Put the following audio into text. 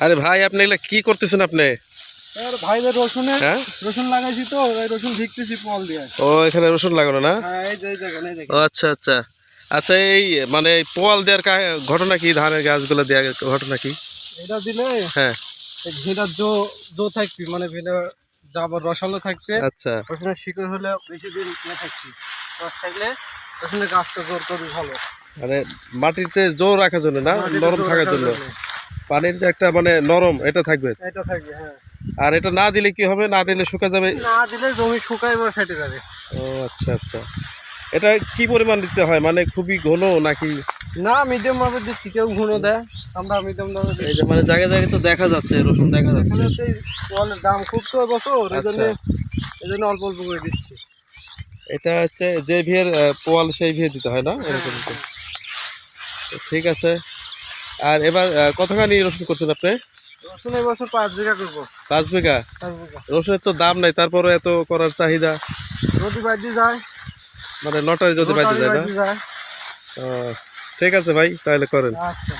আরে ভাই আপনি এগুলা কি করতেছেন আপনি? ভাইদের হ্যাঁ? রসুন লাগাইছি তো রসুন ভিকতেছি পল দিয়ে। ও এখানে রসুন লাগানো না? হ্যাঁ এই যে এই দেখেন এই ও দেখেন। আচ্ছা আচ্ছা। আচ্ছা এই মানে এই পোয়াল দেওয়ার ঘটনা কি? ধানের গাছগুলো দেওয়ার ঘটনা কি? এটা দিলে হ্যাঁ। এই জো জো থাকবি মানে ভিটা যাবার রসালো থাকবে। আচ্ছা। রসুনের শিকড় হলে বেশি দিন ইয়ে থাকবি। রস থাকলে রসুনের গাছটা জোর করবি ভালো। মানে মাটিতে জোর রাখার জন্য না? নরম থাকার জন্য। পানির যে একটা মানে নরম এটা থাকবে? এটা থাকবে হ্যাঁ। আর এটা না দিলে কি হবে? না দিলে শুকা যাবে? না দিলে জমি শুকায় বা ফেটে যাবে ও আচ্ছা আচ্ছা। এটা কি পরিমাণ দিতে হয়? মানে খুবই ঘন নাকি? না মিডিয়াম ভাবে দিচ্ছি কেউ ঘুনো দেয়। আমরা মিডিয়াম দামে এই যে মানে জায়গায় জায়গায় তো দেখা যাচ্ছে রসুন দেখা যাচ্ছে। তো দাম খুব তো বছর এই জন্য আচ্ছা। এই জন্য অল্প অল্প করে দিচ্ছি। এটা হচ্ছে যে ভিয়ের পোয়াল সেই ভিয়ে দিতে হয় না? এরকম তো। তো। ঠিক আছে। আর এবার কতখানি রসুন করছেন আপনি? রসুন এই বছর পাঁচ বিঘা করব। পাঁচ বিঘা? রসুনের তো দাম নাই তারপরে এত করার চাহিদা? যদি বাজি যায়। মানে লটারি যদি বাদ লটারি যায় না? ঠিক আছে ভাই তাহলে করেন। আচ্ছা।